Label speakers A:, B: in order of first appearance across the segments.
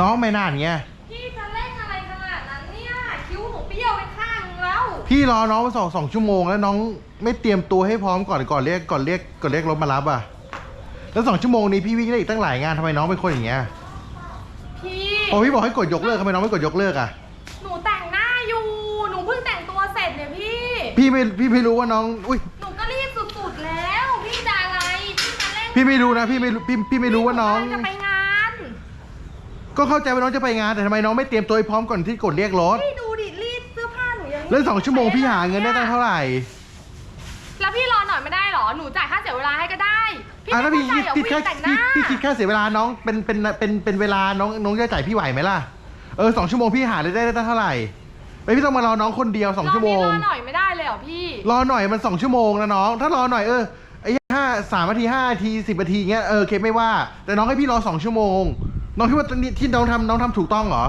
A: น้องไม่น่าอย่างเงี้ย
B: พี่จะเล่นอะไรขนาดนั้นเนี่ยคิ้วหนูเปรี้ยวไปข้างนึงแล้ว
A: พี่รอน้องมาสองสองชั่วโมงแล้วน้องไม่เตรียมตัวให้พร้อมก่อนก่อนเรียกก่อนเรียกก่อนเรียกรถมารับอะแล้วสองชั่วโมงนี้พี่วิ่งได้อีกตั้งหลายงานทำไมน้องเป็นคนอย่างเงี้ย
B: พี่
A: พอพี่บอกให้กดยกเลิกทำไมน้องไม่กดยกเลิกอะ
B: หนูแต่งหน้าอยู่หนูเพิ่งแต่งตัวเสร็จเนี่ยพี่
A: พี่ไม่พี่ไม่รู้ว่าน้องอุ้ย
B: หนูก็รีบสุดๆแล้วพี่จะอะไรพี่จะเล่น
A: พี่ไม่รู้นะพี่ไม่รู้พี่พี่ไม่รู้ว่าน้อง
B: พี่จะไปงาน
A: ก็เข้าใจว่าน้องจะไปงานแต่ทำไมน้องไม่เตรียมตัวให้พร้อมก่อนที่กดเรียกรถ
B: พี่ดูดิรีดเสื้อผ้าหนูยัง
A: แล้วสองชั่วโมงพี่หาเงินได้ตั้งเท่าไหร่
B: แล้วพี่รอหน่อยไม่ได้เหรอ หนูจ่ายค่าเสียเวลาให้ก็ได้ พี่
A: อะ
B: ไม่
A: แล้วพี่
B: เข้าใจ
A: คิด
B: เหรอ
A: คิด
B: ผู้ห
A: แค่
B: ญิงแต่งหน้า
A: พี่พี่คิดแค่เสียเวลาน้องเป็นเป็นเป็นเป็นเวลาน้องน้องจะจ่ายพี่ไหวไหมล่ะเออสองชั่วโมงพี่หาได้ได้ตั้งเท่าไหร่ไม่พี่ต้องมารอน้องคนเดียวสองชั่วโมง
B: รอพี่รอหน่อยไม่ได้เลยเหรอพี่
A: รอหน่อยมันสองชั่วโมงนะน้อง ถ้ารอหน่อยเออไอ้ห้าสามนาทีห้านาทีสิบนาทีเงี้ยเออโอเคไม่ว่า แต่น้องให้พี่รอสองชั่วโมง น้องคิดว่าที่น้องทำน้องทำถูกต้องเหรอ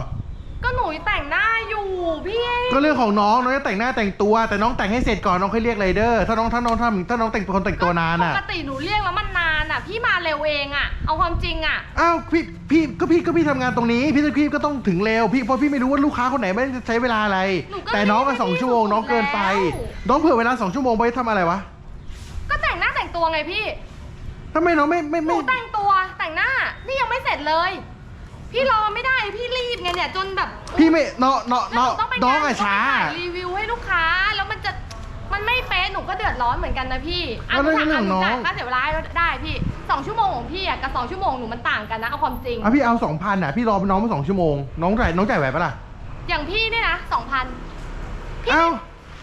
B: ก็หนูแต่งหน้าอยู่พี่
A: ก็เรื่องของน้องน้องจะแต่งหน้าแต่งตัว แต่น้องแต่งให้เสร็จก่อนน้องค่อยเรียกไรเดอร์ถ้าน้องถ้าน้องทำถ้าน้องแต่งคนแต่งตัวนานอะ
B: ปกติหนูเรียกแล้วมันนานอะ พี่มาเร็วเองอะ เอาความจริงอะ
A: อ้าวพี่พี่ก็พี่ก็พี่ทำงานตรงนี้ พี่พี่ก็ต้องถึงเร็วพี่เพราะพี่ไม่รู้ว่าลูกค้าคนไหนไม่ได้ใช้เวลาอะไร
B: หนูก็
A: แต่น้องก็
B: รีบ
A: สองชั่วโมง
B: รีบ
A: น้องเกินไป
B: แล้ว
A: น้องเผื่อเวลาสองชั่วโมงไปทำอะไรวะ
B: ก็แต่งหน้าแต่งตัวไงพี่
A: ทำไมน้องไม่ไม่
B: หนู
A: ไม่
B: แต่งตัวแต่งหน้า นี่ยังไม่เสร็จเลย พี่รอไม่ได้พี่รีบไงเนี่ยจนแบบ
A: พี่ไม่น้องน้อง
B: แล้ว
A: น้อง
B: หนูต้องไป
A: น้อง
B: ง
A: อะ
B: น
A: ช้า
B: หนูต้องไปถ่ยรีวิวให้ลูกค้าแล้วมันจะมันไม่เป๊ะหนูก็เดือดร้อนเหมือนกันนะพี่อะ
A: แล้ว
B: หนูถาม
A: เรื่อง
B: อะหนู
A: น้อง
B: จ่ายค่าเสียเวลาให้ได้พี่สองชั่วโมงของพี่อะกับสองชั่วโมงหนูมันต่างกันนะเอาความจริง
A: อะพี่เอาสองพันอะพี่รอน้องมาสองชั่วโมง น้องจ่ายน้องจ่ายไหวปะล่ะ
B: อย่างพี่เนี่ยนะสองพันพี่
A: เอ้า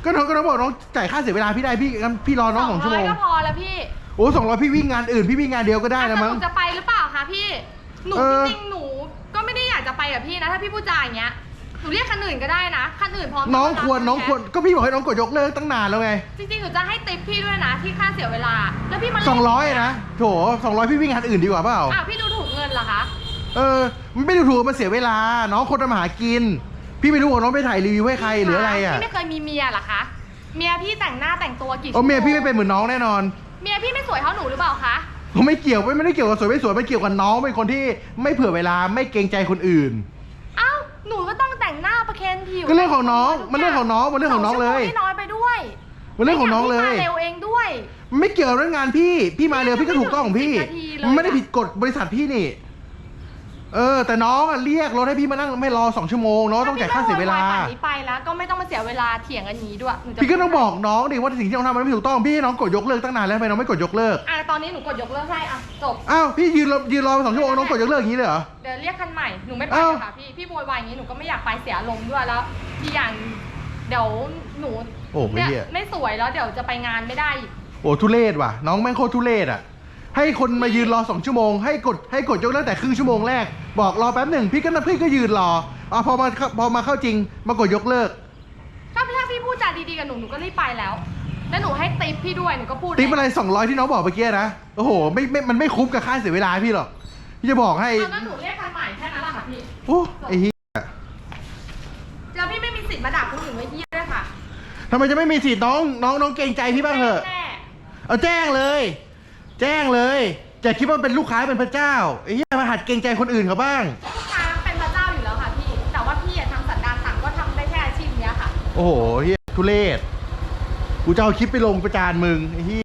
A: ก็น้องก็น้องบอกน้องจ่ายค่าเสียเวลาพี่ได้พี่งั้นพี่รอน้องสองชั่วโมง
B: ก็พอแล้วพี่
A: โอ้สองร้อยพี่วิ่งงานอื่นพี่วิ่งงานเดียวก็ได้
B: อะ
A: แล้ว
B: แต่
A: มั้
B: ห
A: ง
B: นูจะไปหรือเปล่าคะพี่ หนู
A: เออ
B: จริงๆหนูก็ไม่ได้อยากจะไปกับพี่นะ ถ้าพี่พูดจาอย่างเงี้ยหนูเรียกคันอื่นก็ได้นะคันอื่นพร้อม
A: น้อง
B: ต้
A: ควร
B: บ
A: น้องควรก็พี่บอกให้น้องกดยกเลิกตั้งนานแล้วไง
B: จริงๆหนูจะให้ติปพี่ด้วยนะที่ค่าเสียเวลา แล้วพี่มา
A: สองร้อยนะโถสองร้อยพี่วิ่งงานอื่นดีกว่าเปล่า
B: อะพี่ดูถูกเงินเหรอคะ
A: เออมันไม่ได้ถูกมันเสียเวลา น้องคนทำมาหากิน พี่ไม่รู้ว่าน้องไปถ่ายรีวิวให้ใครหรืออะไรอะ
B: พี่ไม่เคยมีเมียเหรอคะเมียพี่แต่งหน้าแต่งตัวกี่
A: โอ้
B: ชั่วโมง
A: เมียพี่ไม่เป็นเหมือนน้องแน่นอน
B: เมียพี่ไม่สวยเท่าหนูหรือเปล่าคะ
A: ผม ไม่เกี่ยวไม่ได้เกี่ยวกับสวยไม่สวยมันเกี่ยวกับน้องเป็นคนที่ไม่เผื่อเวลาไม่เกรงใจคนอื่น
B: เอ้าหนูก็ต้องแต่งหน้าประเคนผิว
A: ก็เรื่องของน้องมันเรื่องของน้องมันเรื่องของน้องเลย
B: สชั่วโมที่น้อยไปด้วย
A: มันเรื่องของน้องเลย
B: พี่มาเร็วเองด้วย
A: มันไม่เกี่ยวกับเรื่องงานพี่ พี่มาเร็วพี่ก็ถูกต้องของพี่
B: ไม่ถึง10นาทีเลย
A: มันไม่ได้ผิดกฎบริษัทพี่นี่ เออ แต่น้องอะเรียกรถให้พี่มานั่งไม่รอสองชั่วโมงน้องต้องจ่ายค่าเสียเวลา
B: ถ้พี่ไม่โนป่านนี้ไปแล้วก็ไม่ต้องมาเสียเวลาเถียงกันอย่างนี้ด้วยหนูจะ
A: พี่ก็ต้องบอกน้องดิว่าสิ่งที่น้องทำมันไม่ถูกต้องพี่ให้น้องกดยกเลิกตั้งนานแล้วทำไมน้องไม่กดยกเลิก
B: อะตอนนี้หนูกดยกเลิกให้อะจบ
A: อ้าวพี่ยืนรอยืนรอไปสองชั่วโมงน้องกดยกเลิกอย่างนี้เลยเหรอ
B: เดี๋ยวเรียกคันใหม่ หนูไม่ไป
A: เอ้า
B: ค่ะพี่ พี่โวยวายอย่างนี้หนูก็ไม่อยากไปเสียอารมณ์ด้วยแล้วที่อย่างเดี๋ยวหนู
A: โอ้ไม่
B: เนี่ย
A: เหี้ย
B: ไม่สวยแล้วเดี๋ยวจะไปงานไม่ได้อีก
A: โอ้ทุเรศว่ะน้องแม่งโคตรทุเรศอะ ให้คนมายืนรอสองชั่วโมง ให้กดให้กดยกเลิกแต่ครึ่งชั่วโมงแรก บอกรอแป๊บหนึ่งพี่ก็นะพี่ก็ยืนรออะพอมาพอมาเข้าจริง มากดยกเลิก
B: ถ้าถ้าพี่พูดจาดีๆกับหนูหนูก็รีบไปแล้ว แล้วหนูให้ติปพี่ด้วยหนูก็พูด
A: ติ๊บอะไรสองร้อยที่น้องบอกเมื่อกี้นะ โอ้โหไม่ไม่มันไม่คุ้มกับค่าเสียเวลาพี่หรอกพี่จะบอกให้
B: เอาแล้วหนูเรียกคันใหม่แค่นั้นแหละค่ะพี่
A: โอ้ไอ้เหี้ย
B: แล้วพี่ไม่มีสิทธิ์มาด่าคนอื่นไว้เยี่ยด้วยค่ะ
A: ทำไมจะไม่มีสิทธิ์น้องน้องน้องเกรงใจพี่บ้างเถอะ
B: แน่
A: เอาแจ้งเลย แจ้งเลยจะคิดว่าเป็นลูกค้าเป็นพระเจ้าไอ้เหี้ยมาหัดเกรงใจคนอื่นเขาบ้าง
B: ลูกค้าเป็นพระเจ้าอยู่แล้วค่ะพี่ แต่ว่าพี่อะทำสันดานต่างก็ทำได้แค่อาชีพเนี้ยค่ะ
A: โอ้โหเฮียทุเรศกูจะเอาคลิปไปลงประจานมึงไอ้เหี้ย